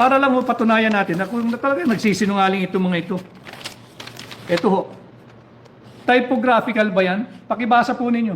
Para lang ho patunayan natin na kung talaga nagsisinungaling itong mga ito. Ito ho. Typographical ba yan? Pakibasa po ninyo.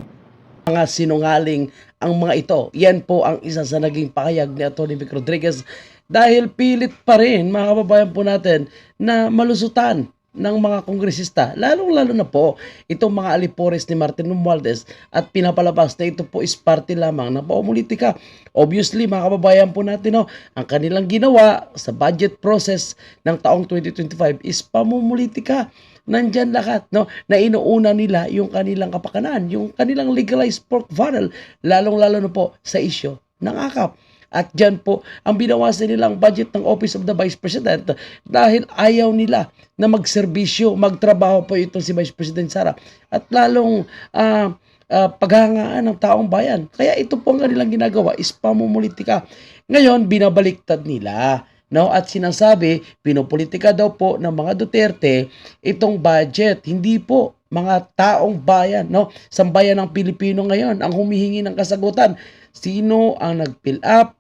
mga sinungaling ang mga ito. Yan po ang isa sa naging pakayag ni Atty. Vic Rodriguez dahil pilit pa rin mga kababayan po natin na malusutan ng mga kongresista, lalong-lalo na po itong mga alipores ni Martin Romualdez at pinapalabas na ito po is party lamang ng paulitika. Obviously, mga kababayan po natin, no, ang kanilang ginawa sa budget process ng taong 2025 is pamumulitika nandyan lahat, no? Na inuuna nila yung kanilang kapakanan, yung kanilang legalized pork barrel, lalong-lalo na po sa isyo ng akap. At dyan po, ang binawasan nilang budget ng Office of the Vice President dahil ayaw nila na magserbisyo, magtrabaho po itong si Vice President Sara. At lalong ah, ah, paghangaan ng taong bayan. Kaya ito po ang kanilang ginagawa is pamumulitika. Ngayon, binabaliktad nila no at sinasabi pinopolitika daw po ng mga Duterte itong budget hindi po mga taong bayan no sambayan ng Pilipino ngayon ang humihingi ng kasagutan sino ang nag-fill up?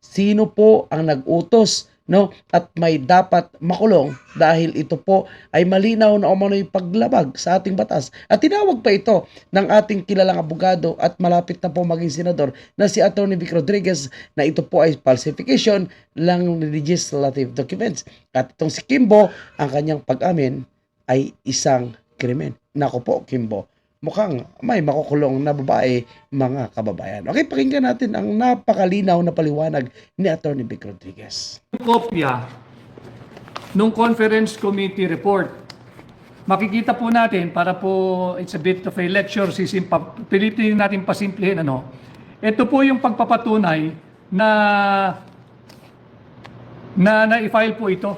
Sino po ang nag-utos no? At may dapat makulong dahil ito po ay malinaw na umano'y paglabag sa ating batas. At tinawag pa ito ng ating kilalang abogado at malapit na po maging senador na si Atty. Vic Rodriguez na ito po ay falsification lang legislative documents. At itong si Kimbo ang kanyang pag-amin ay isang krimen. Nako po Kimbo mukhang may makukulong na babae mga kababayan. Okay, pakinggan natin ang napakalinaw na paliwanag ni Atty. Vic Rodriguez. kopya nung conference committee report. Makikita po natin para po it's a bit of a lecture sisimpa pilitin natin pasimplihin ano. Ito po yung pagpapatunay na na na-file po ito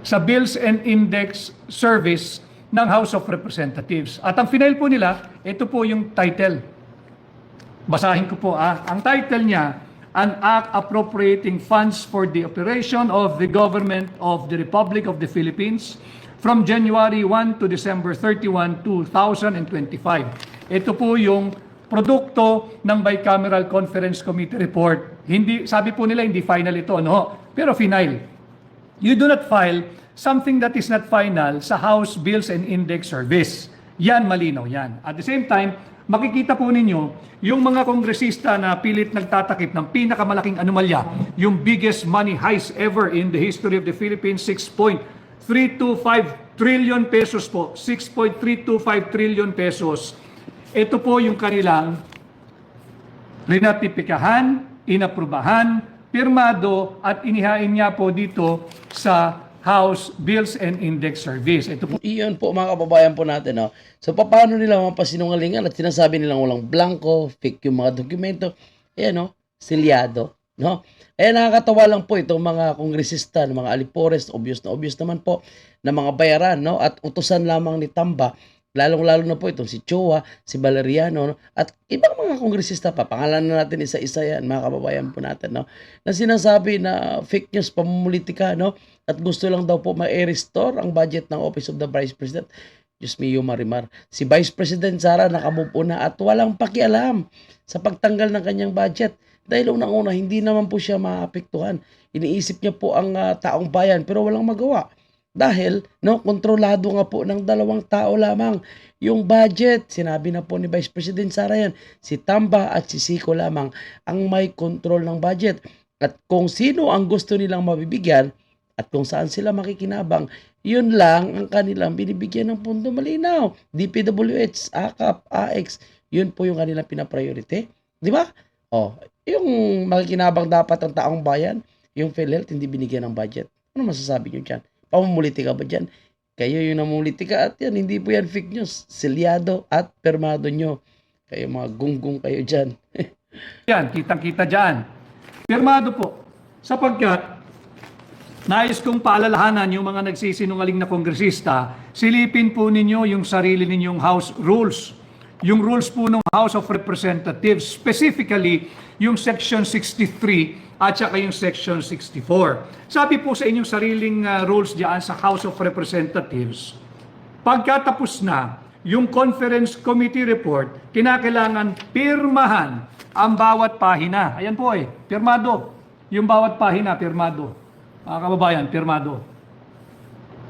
sa Bills and Index Service ng House of Representatives. At ang final po nila, ito po yung title. Basahin ko po ah. Ang title niya, An Act Appropriating Funds for the Operation of the Government of the Republic of the Philippines from January 1 to December 31, 2025. Ito po yung produkto ng Bicameral Conference Committee report. Hindi sabi po nila hindi final ito, no? Pero final. You do not file something that is not final sa House Bills and Index Service. Yan, malinaw yan. At the same time, makikita po ninyo yung mga kongresista na pilit nagtatakip ng pinakamalaking anomalya, yung biggest money heist ever in the history of the Philippines, 6.325 trillion pesos po. 6.325 trillion pesos. Ito po yung kanilang rinatipikahan, inaprubahan, pirmado at inihain niya po dito sa House Bills and Index Service. Ito po Iyon po mga kababayan po natin. No? So paano nila mapasinungalingan at sinasabi nilang walang blanco, fake yung mga dokumento. Ayan no, silyado. No? Eh nakakatawa lang po itong mga kongresista, ng mga alipores, obvious na obvious naman po, na mga bayaran no? at utusan lamang ni Tamba lalong-lalo na po itong si Chua, si Valeriano, no? at ibang mga kongresista pa, pangalan na natin isa-isa yan, mga kababayan po natin, no? na sinasabi na fake news, pamumulitika, no? at gusto lang daw po ma-restore ang budget ng Office of the Vice President. Diyos mio marimar. Si Vice President Sara nakamove na at walang pakialam sa pagtanggal ng kanyang budget. Dahil unang-una, hindi naman po siya maapektuhan. Iniisip niya po ang ah, taong bayan pero walang magawa. Dahil, no, kontrolado nga po ng dalawang tao lamang yung budget. Sinabi na po ni Vice President Sara yan, si Tamba at si Siko lamang ang may control ng budget. At kung sino ang gusto nilang mabibigyan at kung saan sila makikinabang, yun lang ang kanilang binibigyan ng pondo malinaw. DPWH, AKAP, AX, yun po yung kanilang pinapriority. Di ba? Oh, yung makikinabang dapat ang taong bayan, yung PhilHealth hindi binigyan ng budget. Ano masasabi nyo dyan? Pamumulitika ba dyan? Kayo yung namumulitika at yan, hindi po yan fake news. Silyado at permado nyo. Kayo mga gunggong kayo dyan. yan, kitang-kita dyan. Pirmado po, sapagkat nais kong paalalahanan yung mga nagsisinungaling na kongresista, silipin po ninyo yung sarili ninyong House rules. Yung rules po ng House of Representatives, specifically yung Section 63 at saka yung Section 64. Sabi po sa inyong sariling uh, rules diyan sa House of Representatives, pagkatapos na yung conference committee report, kinakailangan pirmahan ang bawat pahina. Ayan po eh, pirmado. yung bawat pahina, pirmado. Mga kababayan, pirmado.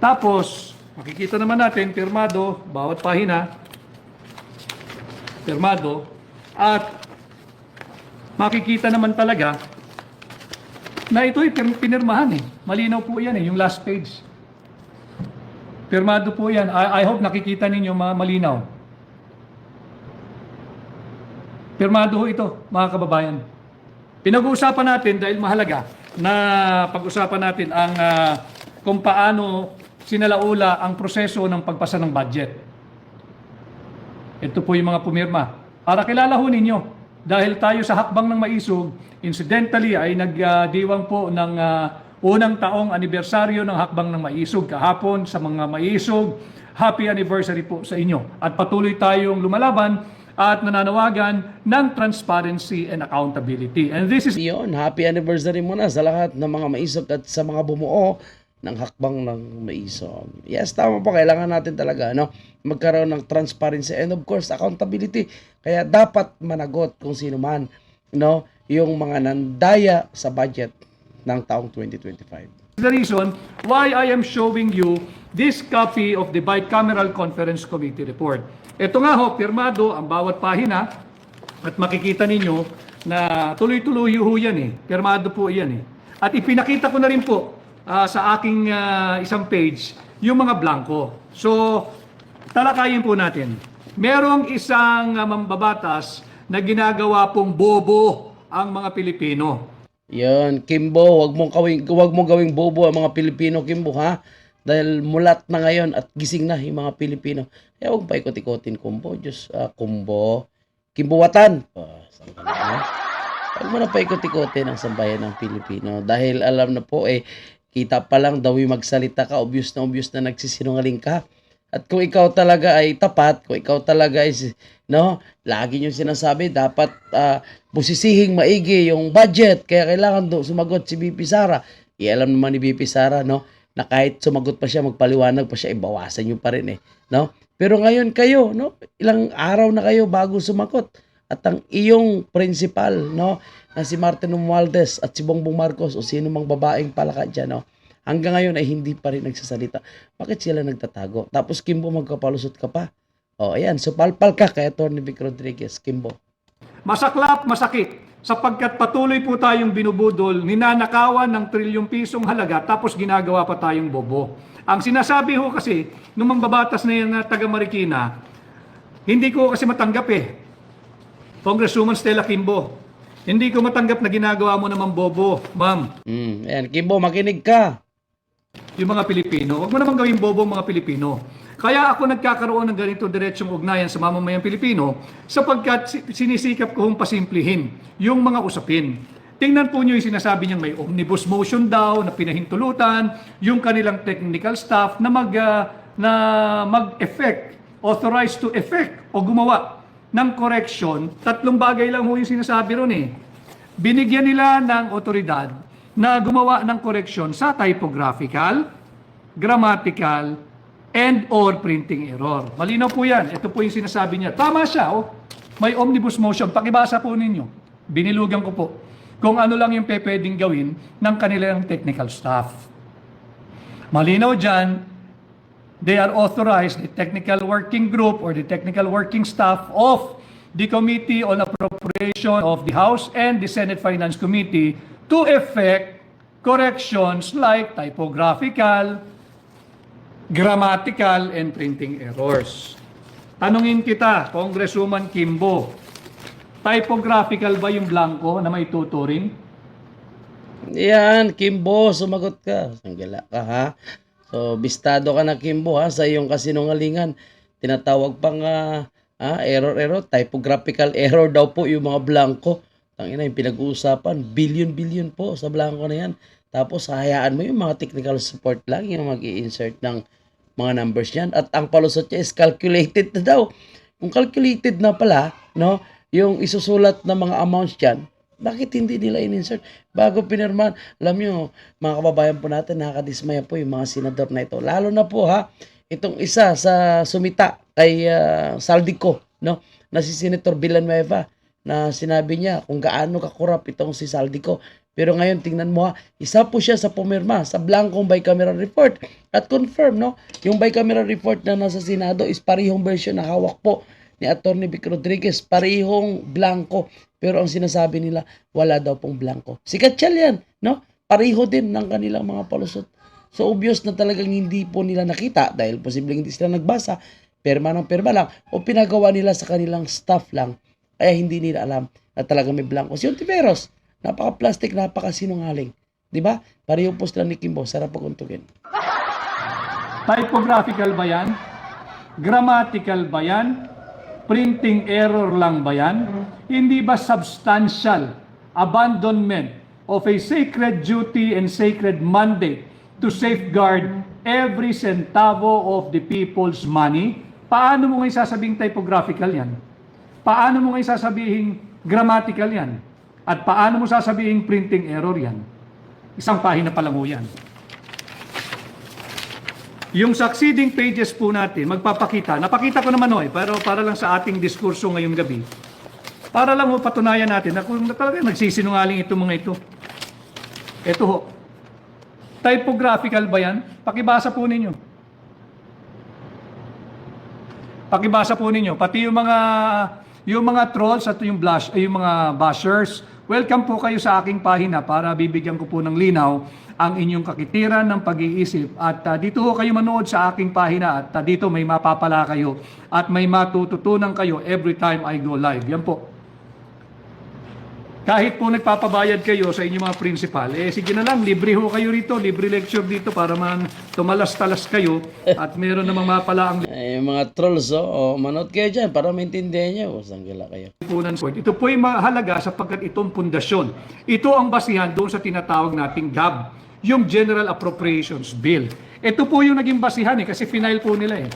Tapos, makikita naman natin, pirmado, bawat pahina, pirmado, at makikita naman talaga na ito'y pin- pinirmahan eh. Malinaw po yan eh, yung last page. Pirmado po yan. I, I hope nakikita ninyo ma- malinaw. Pirmado ho ito, mga kababayan. Pinag-uusapan natin dahil mahalaga na pag-usapan natin ang ah, kung paano sinalaula ang proseso ng pagpasa ng budget. Ito po yung mga pumirma. Para kilala ho ninyo, dahil tayo sa hakbang ng maisog, incidentally ay nagdiwang po ng ah, unang taong anibersaryo ng hakbang ng maisog kahapon sa mga maisog. Happy anniversary po sa inyo. At patuloy tayong lumalaban at nananawagan ng transparency and accountability. And this is Yun, happy anniversary muna sa lahat ng mga maisog at sa mga bumuo ng hakbang ng maisog. Yes, tama po. Kailangan natin talaga no, magkaroon ng transparency and of course accountability. Kaya dapat managot kung sino man no, yung mga nandaya sa budget ng taong 2025. the reason why I am showing you this copy of the Bicameral Conference Committee report. Ito nga ho, pirmado ang bawat pahina at makikita ninyo na tuloy-tuloy ho yan eh. Pirmado po yan eh. At ipinakita ko na rin po ah, sa aking ah, isang page yung mga blanco. So, talakayin po natin. Merong isang ah, mambabatas na ginagawa pong bobo ang mga Pilipino. Yun, Kimbo, wag mong gawing wag mong gawing bobo ang mga Pilipino, Kimbo ha. Dahil mulat na ngayon at gising na yung mga Pilipino. Kaya wag pa ikot-ikotin kumbo, Diyos, ah, kumbo. Na, ha? Huwag mo na pa ikot-ikotin ang sambayan ng Pilipino. Dahil alam na po eh, kita pa lang daw yung magsalita ka, obvious na obvious na nagsisinungaling ka. At kung ikaw talaga ay tapat, kung ikaw talaga si- no, lagi nyo sinasabi, dapat ah, busisihing maigi yung budget. Kaya kailangan do, sumagot si BP Sara. Ialam naman ni BP Sara, no, na kahit sumagot pa siya, magpaliwanag pa siya, ibawasan nyo pa rin eh. No? Pero ngayon kayo, no, ilang araw na kayo bago sumagot. At ang iyong principal, no, na si Martin Romualdez at si Bongbong Marcos o sino mang babaeng palaka dyan, no, hanggang ngayon ay hindi pa rin nagsasalita. Bakit sila nagtatago? Tapos Kimbo magkapalusot ka pa. O, ayan, so palpal ka kay Atty. Vic Rodriguez, Kimbo. Masaklap, masakit, sapagkat patuloy po tayong binubudol, ninanakawan ng trilyong pisong halaga, tapos ginagawa pa tayong bobo. Ang sinasabi ho kasi, nung babatas na yan na taga Marikina, hindi ko kasi matanggap eh. Congresswoman Stella Kimbo, hindi ko matanggap na ginagawa mo naman bobo, ma'am. Mm, ayan, Kimbo, makinig ka. yung mga Pilipino. Huwag mo naman gawing bobo ang mga Pilipino. Kaya ako nagkakaroon ng ganito diretsong ugnayan sa mamamayang Pilipino sapagkat si- sinisikap ko hong pasimplihin yung mga usapin. Tingnan po nyo yung sinasabi niyang may omnibus motion daw na pinahintulutan, yung kanilang technical staff na mag ah, na mag-effect, authorized to effect o gumawa ng correction. Tatlong bagay lang ho yung sinasabi ron eh. Binigyan nila ng otoridad na gumawa ng correction sa typographical, grammatical, and or printing error. Malinaw po yan. Ito po yung sinasabi niya. Tama siya, oh. May omnibus motion. Pakibasa po ninyo. Binilugan ko po kung ano lang yung pwedeng gawin ng kanilang technical staff. Malinaw dyan, they are authorized, the technical working group or the technical working staff of the Committee on Appropriation of the House and the Senate Finance Committee to effect corrections like typographical, grammatical, and printing errors. Tanungin kita, Congresswoman Kimbo, typographical ba yung blanco na may tuturing? Yan, Kimbo, sumagot ka. Sanggala ka, ha? So, bistado ka na, Kimbo, ha? Sa iyong kasinungalingan. Tinatawag pang ah, ah, error, error. Typographical error daw po yung mga blanco. Tangina, yung pinag-uusapan, billion-billion po sa blanco na yan. Tapos, hayaan mo yung mga technical support lang, yung mag insert ng mga numbers yan. At ang palusot niya is calculated na daw. Kung calculated na pala, no, yung isusulat na mga amounts dyan, bakit hindi nila in-insert? Bago pinirman, alam nyo, mga kababayan po natin, nakakadismaya po yung mga senador na ito. Lalo na po ha, itong isa sa sumita kay ah, Saldico, no? na si Senator Villanueva, na sinabi niya kung gaano kakurap itong si Saldico. Pero ngayon, tingnan mo ha, isa po siya sa pumirma sa blankong bicameral report. At confirm, no, yung bicameral report na nasa Senado is parehong version na hawak po ni Atty. Vic Rodriguez. Parehong blanco. Pero ang sinasabi nila, wala daw pong blanco. Si Katchal yan, no? Pareho din ng kanilang mga palusot. So obvious na talagang hindi po nila nakita dahil posibleng hindi sila nagbasa, perma ng perma lang o pinagawa nila sa kanilang staff lang. Kaya hindi nila alam na talagang may blanco. Si Ontiveros, napaka-plastic, napaka-sinungaling. Di ba? Pareho po sila ni Kimbo. Sarap pagkuntugin. Typographical ba yan? Grammatical ba yan? Printing error lang ba yan? Hindi ba substantial abandonment of a sacred duty and sacred mandate to safeguard every centavo of the people's money? Paano mo ngayon sasabing typographical yan? Paano mo ngayon sasabing grammatical yan? At paano mo sasabing printing error yan? Isang pahina pa lang yan. Yung succeeding pages po natin, magpapakita. Napakita ko naman ho eh, pero para lang sa ating diskurso ngayong gabi. Para lang ho patunayan natin na kung talaga nagsisinungaling itong mga ito. Ito ho. Typographical ba yan? Pakibasa po ninyo. Pakibasa po ninyo. Pati yung mga yung mga trolls at yung blush, yung mga bashers, welcome po kayo sa aking pahina para bibigyan ko po ng linaw ang inyong kakitiran ng pag-iisip. At ah, dito ho kayo manood sa aking pahina at ah, dito may mapapala kayo at may matututunan kayo every time I go live. Yan po. Kahit po nagpapabayad kayo sa inyong mga principal, eh sige na lang, libre ho kayo rito, libre lecture dito para man tumalas-talas kayo at meron namang mapala ang yung mga trolls, oh, oh manood kayo dyan para maintindihan nyo. Sanggila kayo. lipunan point. Ito po ay mahalaga sapagkat itong pundasyon. Ito ang basihan doon sa tinatawag nating GAB, yung General Appropriations Bill. Ito po yung naging basihan eh, kasi final po nila eh.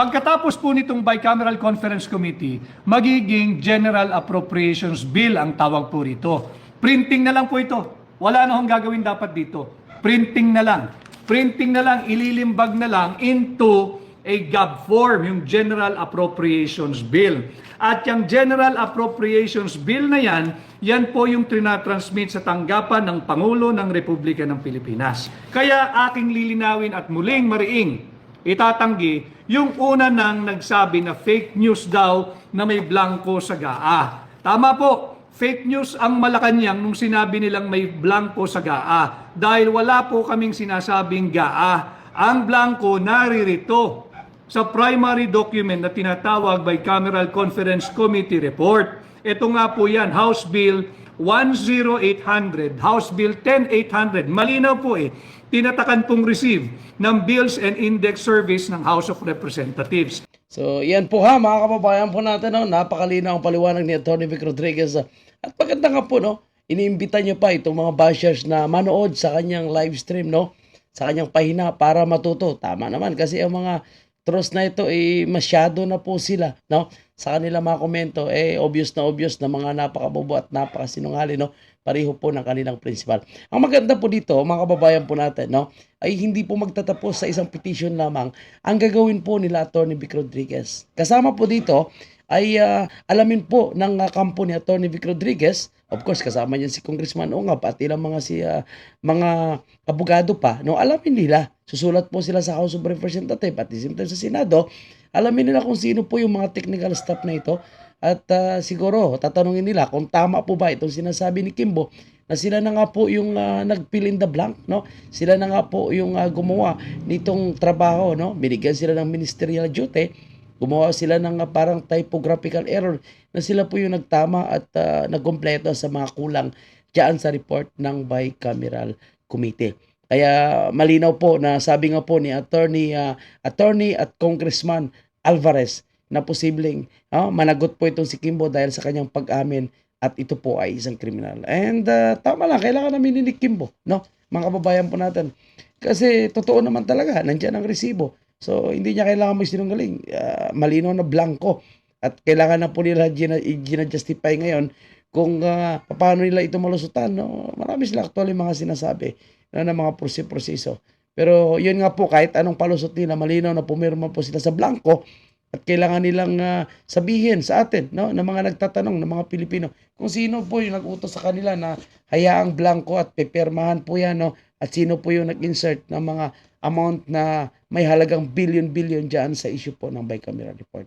Pagkatapos po nitong Bicameral Conference Committee, magiging General Appropriations Bill ang tawag po rito. Printing na lang po ito. Wala na hong gagawin dapat dito. Printing na lang. Printing na lang, ililimbag na lang into a GAB form, yung General Appropriations Bill. At yung General Appropriations Bill na yan, yan po yung trinatransmit sa tanggapan ng Pangulo ng Republika ng Pilipinas. Kaya aking lilinawin at muling mariing itatanggi yung una nang nagsabi na fake news daw na may blanco sa GAA. Tama po, fake news ang Malacanang nung sinabi nilang may blanco sa GAA dahil wala po kaming sinasabing GAA. Ang blanco naririto sa primary document na tinatawag by Cameral Conference Committee Report. Ito nga po yan, House Bill 10800, House Bill 10800. Malinaw po eh, tinatakan pong receive ng Bills and Index Service ng House of Representatives. So, yan po ha, mga kababayan po natin, no? napakalinaw ang paliwanag ni Atty. Vic Rodriguez. At maganda nga po, no? iniimbita niyo pa itong mga bashers na manood sa kanyang live stream, no? sa kanyang pahina para matuto. Tama naman kasi ang mga trolls na ito, eh, masyado na po sila, no? Sa kanila mga komento, eh, obvious na obvious na mga napakabobo at napakasinungaling, no? Pareho po ng kanilang principal. Ang maganda po dito, mga kababayan po natin, no? Ay hindi po magtatapos sa isang petition lamang. Ang gagawin po nila Atty. Vic Rodriguez. Kasama po dito ay ah, alamin po ng ah, kampo ni Atty. Vic Rodriguez Of course, kasama niyan si Congressman Ungab at ilang mga si ah, mga abogado pa. No, alamin nila. Susulat po sila sa House of Representatives same time sa Senado. Alamin nila kung sino po yung mga technical staff na ito. At ah, siguro, tatanungin nila kung tama po ba itong sinasabi ni Kimbo na sila na nga po yung ah, nag-fill in the blank, no? Sila na nga po yung ah, gumawa nitong trabaho, no? Binigyan sila ng ministerial duty gumawa sila ng uh, parang typographical error na sila po yung nagtama at uh, nagkompleto sa mga kulang diyan sa report ng bicameral committee. Kaya malinaw po na sabi nga po ni attorney uh, attorney at congressman Alvarez na posibleng uh, managot po itong si Kimbo dahil sa kanyang pag-amin at ito po ay isang kriminal. And uh, tama lang, kailangan namin ni Kimbo, no? Mga kababayan po natin. Kasi totoo naman talaga, nandiyan ang resibo. So, hindi niya kailangan may sinungaling. Uh, malinaw na blanco. At kailangan na po nila gina, gina-justify ngayon kung uh, paano nila ito malusutan. No? Marami sila actually mga sinasabi no, ng mga proseso. Pero yun nga po, kahit anong palusot nila, malinaw na pumirma po sila sa blanco at kailangan nilang uh, sabihin sa atin, no, ng mga nagtatanong, ng mga Pilipino, kung sino po yung nag-utos sa kanila na hayaang blanco at pipirmahan po yan, no? At sino po yung nag-insert ng mga amount na may halagang billion-billion dyan sa issue po ng bicameral report.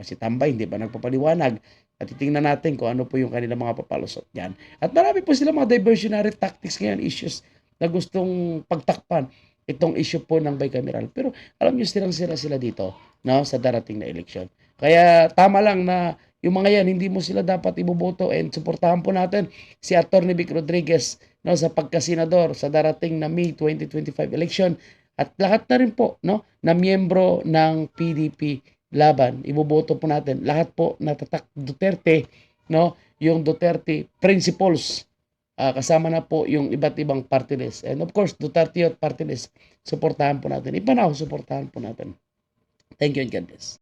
Kasi tambay, hindi ba nagpapaliwanag? At titingnan natin kung ano po yung kanilang mga papalusot yan. At marami po sila mga diversionary tactics ngayon, issues na gustong pagtakpan itong issue po ng bicameral. Pero alam nyo, silang sila sila dito no, sa darating na eleksyon. Kaya tama lang na yung mga yan, hindi mo sila dapat iboboto and suportahan po natin si Atty. Vic Rodriguez no, sa pagkasenador sa darating na May 2025 election at lahat na rin po no, na miyembro ng PDP laban. Iboboto po natin lahat po natatak Duterte, no, yung Duterte principles Ah, kasama na po yung iba't ibang party list. And of course, Duterte at party list, suportahan po natin. Ipanaw, suportahan po natin. Thank you and God bless.